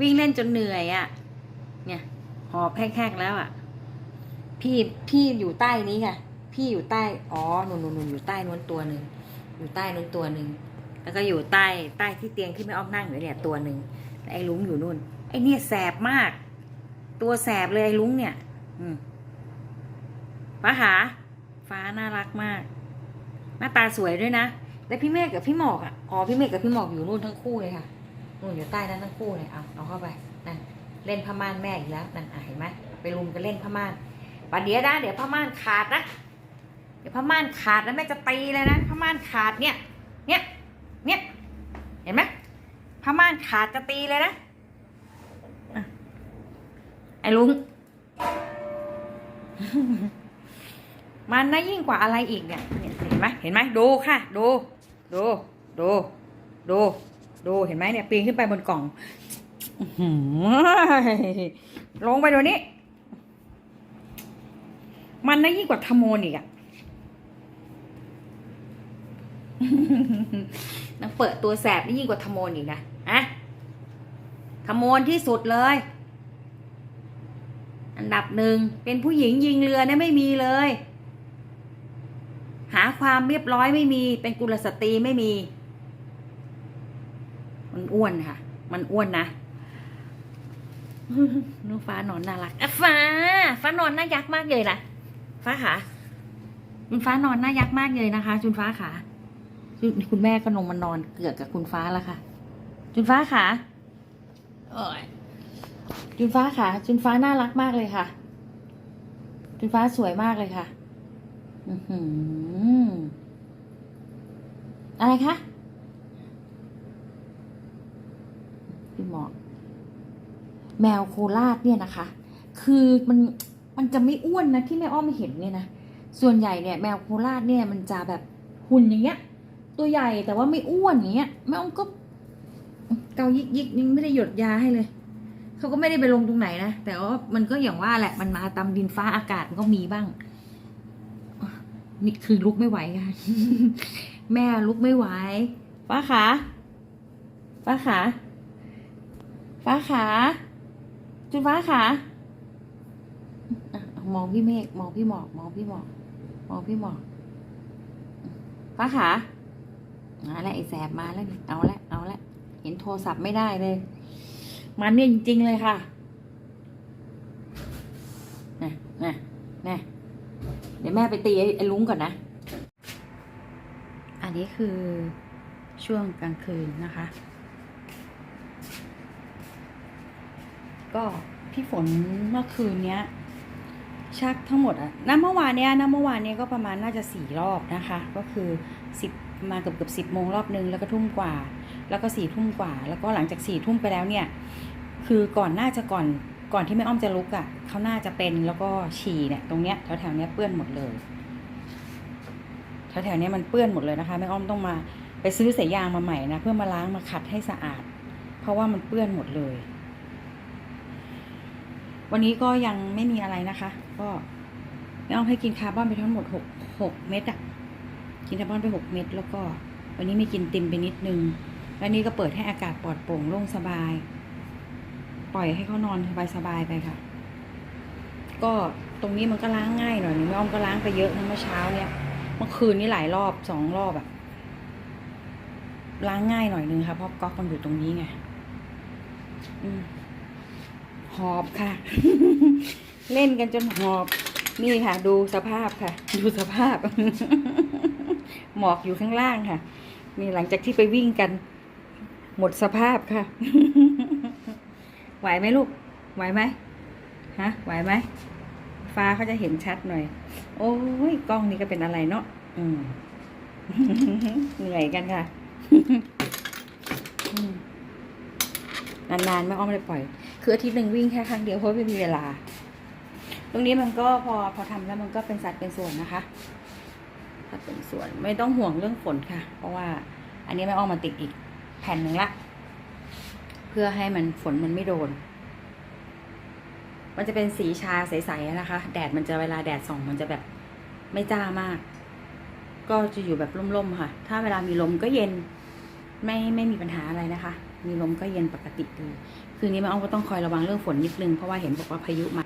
วิ่งเล่นจนเหนื่อยอะ่ะ เนี่ยหอบแห้งๆแล้วอะ่ะ พี่พี่อยู่ใต้นี้ค่ะ พี่อยู่ใต้ อ๋อนุ่นนุ่นนุ่นอยู่ใต้นู้นตัวหนึ่งอยู่ใต้นู้นตัวหนึ่งแล้วก็อยู่ใต้ใต้ที่เตียงที่ไม่อ้อมนั่งอยู่เนี่ยตัวหนึ่งไอ้ลุงอยู่นู่น ไอ้เนี่ยแสบมาก ตัวแสบเลยไอ้ลุงเนี่ย อืมฟ้าหาฟ้าน่ารักมาก หน้าตาสวยด้วยนะ แล้วพี่เมฆกับพี่หมอกอะ อ๋อพี่เมฆกับพี่หมอกอยู่นู่นทั้งคู่เลยค่ะ นู่นอยู่ใต้นั้นทั้งคู่เลยเอาเอาเข้าไปนั่นเล่นผ้าม่านแม่อีกแล้วนั่นอะเห็นไหมไปรุมกันเล่นผ้าม่านปัดเดี๋ยวนะเดี๋ยวผ้าม่านขาดนะเดี๋ยวผ้าม่านขาดแล้วแม่จะตีเลยนะผ้าม่านขาดเนี่ยเนี่ยเนี่ยเห็นไหมผ้าม่านขาดจะตีเลยนะไอ้ลุงมันนะยิ่งกว่าอะไรอีกเนี่ยเนี่ยเห็นไหมเห็นไหมดูค่ะ ดู ดู ดู ดู ดูเห็นไหมเนี่ยปีนขึ้นไปบนกล่องลงไปเดี๋ยวนี้ มันน่ะยิ่งกว่าทโมนอีกอะนังเปิดตัวแสบนี่ยิ่งกว่าทโมนอีกนะอะทโมนที่สุดเลย อันดับหนึ่งเป็นผู้หญิงยิงเรือเนี่ยไม่มีเลย หาความเรียบร้อยไม่มี เป็นกุลสตรีไม่มี มันอ้วนค่ะ มันอ้วนนะน้องฟ้านอนน่ารักฟ้า ฟ้านอนน่ายักมากเลยนะฟ้าขาคุณฟ้านอนน่ายักมากเลยนะคะจุนฟ้าขาจุนคุณแม่ก็นงมานอนเกือกกับคุณฟ้าแล้วค่ะ จุนฟ้าขาโอ้ยจุนฟ้าขาจุนฟ้าน่ารักมากเลยค่ะ จุนฟ้าสวยมากเลยค่ะ อือหืออะไรคะ พี่หมอแมวโคราชเนี่ยนะคะ คือมันมันจะไม่อ้วนนะที่แม่อ้อมเห็นเนี่ยนะส่วนใหญ่เนี่ยแมวโคราชเนี่ยมันจะแบบหุ่นอย่างเงี้ย ตัวใหญ่แต่ว่าไม่อ้วนอย่างเงี้ยแม่อ้อมก็เกายิกยิกยังไม่ได้หยดยาให้เลยเขาก็ไม่ได้ไปลงตรงไหนนะแต่ว่ามันก็อย่างว่าแหละมันมาตามดินฟ้าอากาศมันก็มีบ้างนี่คือลุกไม่ไหวค่ะแม่ลุกไม่ไหวฟ้าขาฟ้าขา ฟ้าขาจุนฟ้าขามองพี่เมฆมองพี่หมอกมองพี่หมอกมองพี่หมอกฟ้าขามาแล้วไอ้แสบมาแล้วเอาละเอาละเห็นโทรศัพท์ไม่ได้เลย มันเนี่ยจริงๆเลยค่ะนะนะนะเดี๋ยวแม่ไปตีไอ้ลุงก่อนนะ อันนี้คือช่วงกลางคืนนะคะ ก็พี่ฝนเมื่อคืนเนี้ย ชักทั้งหมดอะน้ำเมื่อวานเนี้ยน้ำเมื่อวานเนี้ยก็ประมาณน่าจะสี่รอบนะคะ ก็คือสิบมาเกือบเกือบสิบโมงรอบนึง แล้วก็ทุ่มกว่า แล้วก็สี่ทุ่มกว่า แล้วก็หลังจากสี่ทุ่มไปแล้วเนี่ย คือก่อนน่าจะก่อนก่อนที่แม่อ้อมจะลุกอะ่ะเขาน่าจะเป็นแล้วก็ฉี่เนี่ยตรงเนี้ยแถวแถวเนี้ยเปื้อนหมดเลยแถวแถวเนี้ยมันเปื้อนหมดเลยนะคะแม่อ้อมต้องมาไปซื้อสายยางมาใหม่นะเพื่อมาล้างมาขัดให้สะอาด เพราะว่ามันเปื้อนหมดเลย วันนี้ก็ยังไม่มีอะไรนะคะ ก็แม่อ้อมให้กินคาร์บอนไปทั้งหมดหกหกเม็ดอะกินคาร์บอนไปหกเม็ดแล้วก็ วันนี้ไมีกินติมไปนิดนึง แล้วนี่ก็เปิดให้อากาศปลอดโปร่งโล่งสบาย ปล่อยให้เขานอนสบายๆไปค่ะ ก็ตรงนี้มันก็ล้างง่ายหน่อยนึงแม่อ้อมก็ล้างไปเยอะนะเมื่อเช้าเนี่ยเมื่อคืนนี้หลายรอบสองรอบอะล้างง่ายหน่อยนึงค่ะเพราะก๊อกมันอยู่ตรงนี้ไง อืม หอบค่ะ เล่นกันจนหอบ นี่ค่ะ ดูสภาพค่ะ ดูสภาพ หมอกอยู่ข้างล่างค่ะ นี่หลังจากที่ไปวิ่งกัน หมดสภาพค่ะ ไหวไหมลูก ไหวไหมฮะ ไหวไหมฟ้าเขาจะเห็นชัดหน่อย โอ้ยกล้องนี้ก็เป็นอะไรเนาะอืมเหนื่อยกันค่ะนานๆไม่อ้อมเลยปล่อย คืออาทิตย์หนึ่งวิ่งแค่ครั้งเดียวเพราะไม่มีเวลา ตรงนี้มันก็พอพอทำแล้วมันก็เป็นสัดเป็นส่วนนะคะสัดเป็นส่วนไม่ต้องห่วงเรื่องฝนค่ะ เพราะว่าอันนี้ไม่อ้อมมาติดอีกแผ่นหนึ่งละ เพื่อให้มันฝนมันไม่โดน มันจะเป็นสีชาใสๆนะคะ แดดมันจะเวลาแดดส่องมันจะแบบไม่จ้ามาก ก็จะอยู่แบบร่มๆค่ะ ถ้าเวลามีลมก็เย็นไม่ไม่มีปัญหาอะไรนะคะ มีลมก็เย็นปกติดี คือคืนนี้แม่อ้อมก็ต้องคอยระวังเรื่องฝนนิดนึงเพราะว่าเห็นบอกว่าพายุมา